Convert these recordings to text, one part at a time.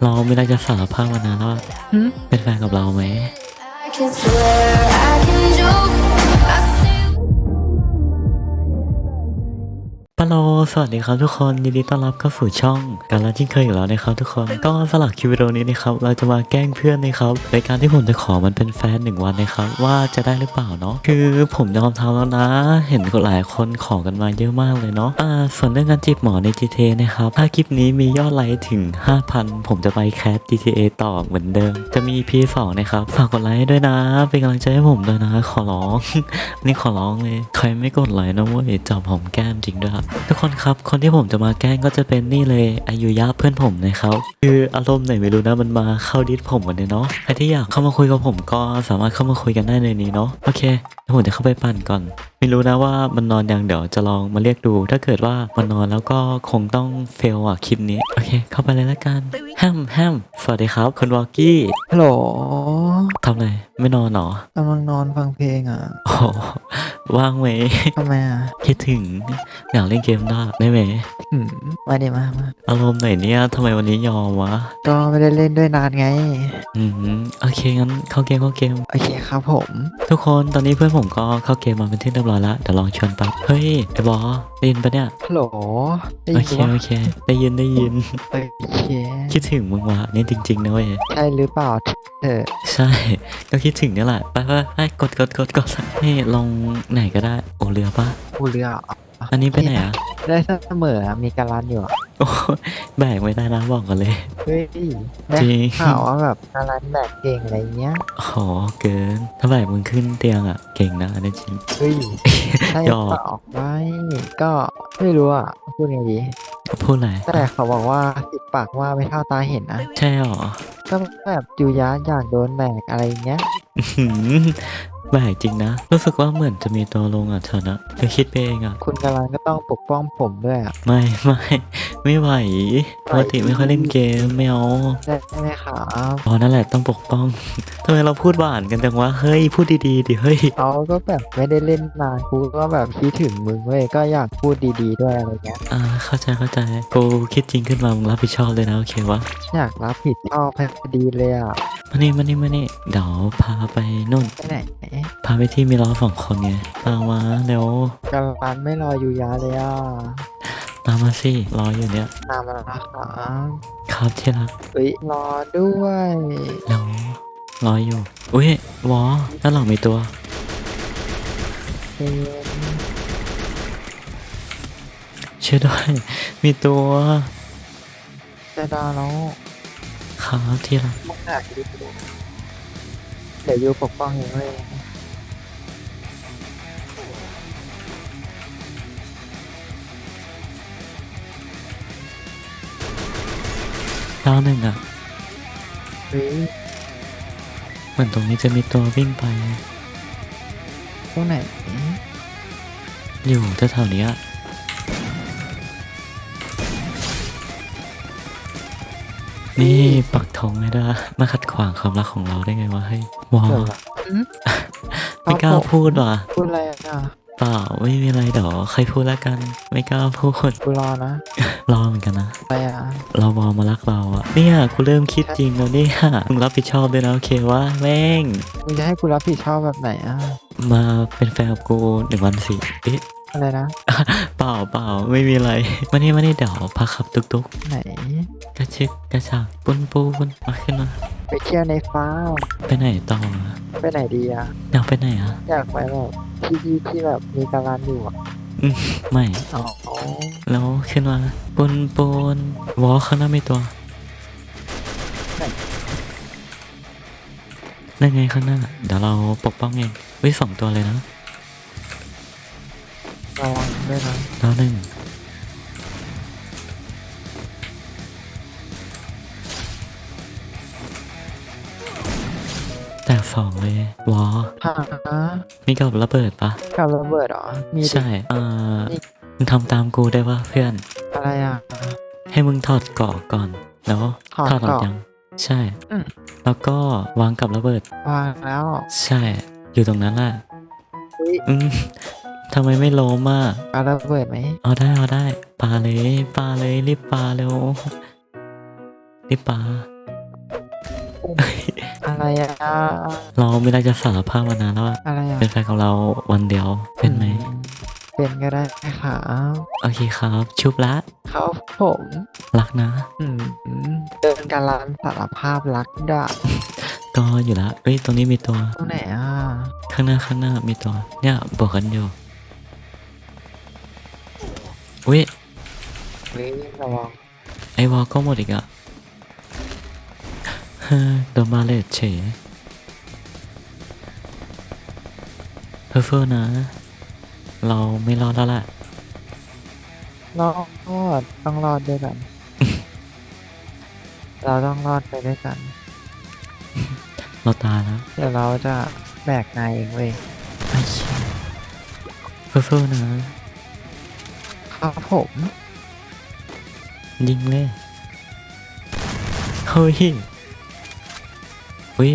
เราไม่ได้จะสารภาพมานานแล้วอะหืมเป็นแฟนกับเราไหม ปะโหล สวัสดีครับทุกคนยินดีต้อนรับเข้าสู่ช่องการละที่เคยอยู่แล้วนะครับทุกคน ก็สลักคลิปวิดีโอนี้นะครับ เราจะมาแกล้งเพื่อนนะครับในการที่ผมจะขอมันเป็นแฟนหนึ่งวันนะครับ ว่าจะได้หรือเปล่าเนาะ คือผมยอมทำแล้วนะ เห็นหลายคนขอกันมาเยอะมากเลยเนาะ อ่า ส่วนเรื่องการจีบหมอใน GTA นะครับ ถ้าคลิปนี้มียอดไลค์ถึง 5,000 ผมจะไปแคส GTA ต่อเหมือนเดิม จะมี EP สองนะครับ ฝากกดไลค์ด้วยนะ เป็นกำลังใจให้ผมด้วยนะ ขอร้อง นี่ขอร้องเลย ใครไม่กดไลค์นะเว้ยจับหอมแก้มจริงด้วยครับทุกคนครับ คนที่ผมจะมาแกล้งก็จะเป็นนี่เลยอายุยะเพื่อนผมนะครับ คืออารมณ์ไหนไม่รู้นะมันมาเข้าดิสผมวันนี้เนาะ ใครที่อยากเข้ามาคุยกับผมก็สามารถเข้ามาคุยกันได้ในนี้เนาะ โอเคเดี๋ยวผมจะเข้าไปปั่นก่อน ไม่รู้นะว่ามันนอนยังเดี๋ยวจะลองมาเรียกดู ถ้าเกิดว่ามันนอนแล้วก็คงต้องเฟลอะคลิปนี้ โอเค เข้าไปเลยละกันแฮมแฮมสวัสดีครับคุณวอกกี้ฮัลโหลทำอะไรไม่นอนเหรอกำลังนอนฟังเพลงอะโอ้ว่างไหมทำไมอะคิดถึงอยากเล่นเกมได้ได้ไหมอืมมาดิมามาอารมณ์ไหนเนี่ยทำไมวันนี้ยอมวะ ก็ไม่ได้เล่นด้วยนานไง อืมโอเคงั้นเข้าเกมเข้าเกม โอเคครับผม ทุกคนตอนนี้เพื่อนผมก็เข้าเกมมาเป็นที่เรียบร้อยแล้วเดี๋ยวลองชวนปั๊บเฮ้ยไอ้บอสได้ยินปะเนี่ยฮัลโหลได้โอยินเคปะโอเคได้ยินได้ยิน โอเคคิดถึงมึงวะนี่จริงๆนะเว้ยใช่หรือเปล่าเธอใช่ ก็คิดถึงนี่แหละไปไปไปกดกดกดกดนี่ลองไหนก็ได้โอเรือปะกูเรือ อะอันนี้ไปไหนอะได้เสมออะมีการันอยู่อะโอ้ยแบกไม่ได้นะบอกกันเลย เฮ้ยได้จริง ข่าวว่าแบบการันแบกเก่งอะไรเงี้ยโหเกินถ้าแบกมึงขึ้นเตียงอะเก่งนะอันนี้จริง เฮ้ยใช่หยอก เปล่าไม่ก็ไม่รู้อะพูดไงดีพูดอะไรแต่เขาบอกว่าสิบปากว่าไม่เท่าตาเห็นนะใช่หรอก็แบบจูยะอยากโดนแบกอะไรเงี้ย หืม แบกจริงนะ รู้สึกว่าเหมือนจะมีตัวลงอะเธอนะเธอคิดไปเองอะ คุณกำลังก็ต้องปกป้องผมด้วยอะไม่ไม่ไม่ไหวปกติไม่ค่อยเล่นเกมไม่เอาได้ไหมครับพอนั่นแหละต้องปกป้องทำไมเราพูดหวานกันจังวะเฮ้ยพูดดีๆดิเฮ้ยเขาก็แบบไม่ได้เล่นนานกูก็แบบคิดถึงมึงเว้ยก็อยากพูดดีๆด้วยอะไรเงี้ยอ่าเข้าใจเข้าใจกูคิดจริงขึ้นมามึงรับผิดชอบเลยนะโอเควะอยากรับผิดชอบให้พอดีเลยอะ มานี่มานี่มานี่เดี๋ยวพาไปนู่น ไปไหนพาไปที่มีล้อสองคนไงตามมาเร็วกำลังไม่รออยู่ยาเลยอะตามมาสิรออยู่เนี่ยตามมาแล้วครับครับที่รักเฮ้ยรอด้วยเร็วรออยู่อุ้ยวอด้านหลังมีตัวเป็นช่วยด้วยมีตัวจะดาแล้ว ครับที่รักมึงหาชีวิตดูเดี๋ยวยูปกป้องเองเลยดาวหนึ่งอะเฮ้ยเหมือนตรงนี้จะมีตัววิ่งไป ตรงไหน อยู่แถวๆเนี้ย นี่ปักธงไม่ได้มาขัดขวางความรักของเราได้ไงวะเฮ้ยว้าเดี๋วยวนะอืมไม่กล้าพูดว่ะพูดอะไรอะเปล่าไม่มีอะไรเดี๋ยวใครพูดแล้วกัน ไม่กล้าพูดกูรอนะรอเหมือนกันนะ อะไรอะเรามองมารักเราอะเนี่ยกูเริ่มคิดจริงแล้วเนี่ยมึงรับผิดชอบด้วยนะโอเควะแม่งมึงจะให้กูรับผิดชอบแบบไหนอะมาเป็นแฟนกับกูหนึ่งวันสิเอ๊ะ อะไรนะ เปล่าเปล่าไม่มีอะไรมานี่มานี่เดี๋ยวพาขับตุกตุกไหน กระชึกกระชากปุ้นปูนมาขึ้นมาไปเที่ยวในฟ้า ไปไหนต่อไปไหนดีอะอยากไปไหนอะอยากไปแบบที่ที่ที่แบบมีการันอยู่อะอืมไม่อ๋อแล้วขึ้นมาปุ้นปูนวอข้างหน้ามีตัวนั่นไงข้างหน้า เดี๋ยวเราปกป้องเองเฮ้ยสองตัวเลยนะ ระวังด้วยนะดาวหนึ่งแตกสองเลยวอหามีกับระเบิดปะกับระเบิดเหรอ มีดิใช่เอ่อนี่มึงทำตามกูได้ปะเพื่อน อะไรอะ ให้มึงถอดเกาะก่อนแล้วถอดถอดออกเกาะยัง ใช่ อืม แล้วก็วางกับระเบิด วางแล้ว ใช่ อยู่ตรงนั้นแหละอุ้ยอืม ทำไมไม่ล้มอะเอาระเบิดไหมเอาได้เอาได้ปาเลยปาเลยรีบปาเร็วอ้ปลาอะไรอะเราไม่ได้จะสารภาพมานานแล้วอะอะไรอะเป็นแฟนกับเราวันเดียวเป็นไหมอืเป็นก็ได้ครับโอเคครับ ชุบละเขาผมรักนะ อืมเดินการันสารภาพรักด่าก็อยู่ละเฮ้ยตรงนี้มีตัวตรงไหนอะข้างหน้าข้างหน้ามีตัว เนี่ยบวกกันอยู่ อุ้ยเฮ้ยระวังไอวอลก็หมดอีกอะเฮ้อโดนบาเลตเฉยเพ้อเฟ้อนะ เราไม่รอดแล้วแหละรอดต้องรอดด้วยกัน เราต้องรอดไปด้วยกัน เราตายแล้ว เดี๋ยวเราจะแบกนายเองเว้ยไอ้เชี่ยเพ้อเฟ้อนะ ครับผม ยิงเลย เฮ้ยอุ้ย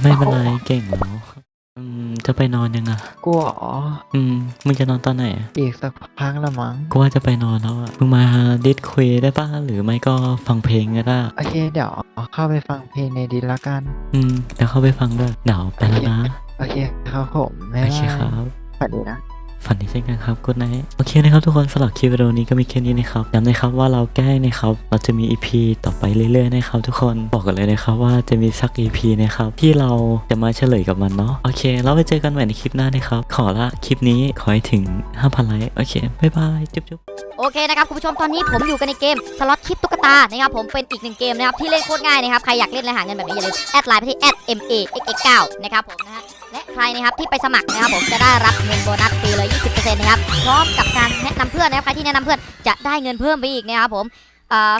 ไม่เป็นไรเก่งแล้วอืมจะไปนอนยังอะ กลัวอ๋ออืม มึงจะนอนตอนไหนอะอีกสักพักละมั้ง กูว่าจะไปนอนแล้วอะ มึงมาดิสคุยได้ป่ะ หรือไม่ก็ฟังเพลงก็ได้ โอเค เดี๋ยวเข้าไปฟังเพลงในดิสละกัน อืม เดี๋ยวเข้าไปฟังด้วยเดี๋ยวไปแล้วนะ โอเค ครับผมบ๊ายโอาบเคยครับสวัสดีนะฝันดีเช่นกันครับกูไนโอเคนะครับทุกคนสำหรับคลิปวิดีโอนี้ก็มีแค่นี้นะครับย้ำนะครับว่าเราแกล้งนะครับเราจะมี EP ต่อไปเรื่อยๆนะครับทุกคนบอกกันเลยนะครับว่าจะมีสัก EP นะครับที่เราจะมาเฉลยกับมันเนาะโอเคแล้วไปเจอกันใหม่ในคลิปหน้านะครับขอละคลิปนี้ขอให้ถึง 5,000ไลค์โอเคบ๊ายบายจุ๊บจุ๊บโอเคนะครับคุณผู้ชมตอนนี้ผมอยู่กันในเกมสล็อตคิดตุ๊กตานะครับผมเป็นอีกหนึ่งเกมนะครับที่เล่นโคตรง่ายนะครับใครอยากเล่นและหาเงินแบบนี้อย่าลืมแอดไลน์ไปที่ m a x x 9 นะครับผมนะฮะและ ใครนะครับที่ไปสมัครนะครับผมจะได้รับเงินโบนัสฟรีเลย 20%นะครับพร้อมกับการแนะนำเพื่อนนะครับใครที่แนะนำเพื่อนจะได้เงินเพิ่มไปอีกนะครับผม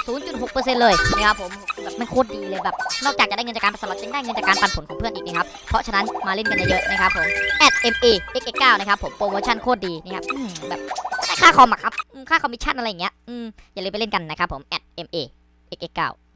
0.6%เลยนะครับผมแบบมันโคตรดีเลยแบบ นอกจากจะได้เงินจากการสล็อตยังได้เงินจากการปันผลของเพื่อนอีกนะครับ เพราะฉะนั้นมาเล่นกันเยอะๆนะครับผม m a x9 นะครับผมโปรโมชั่นโคตรดีนะครับแบบค่าคอมอะครับ ค่าคอมมิชชั่นอะไรอย่างเงี้ยอย่าลืมไปเล่นกันนะครับผม at ma x 9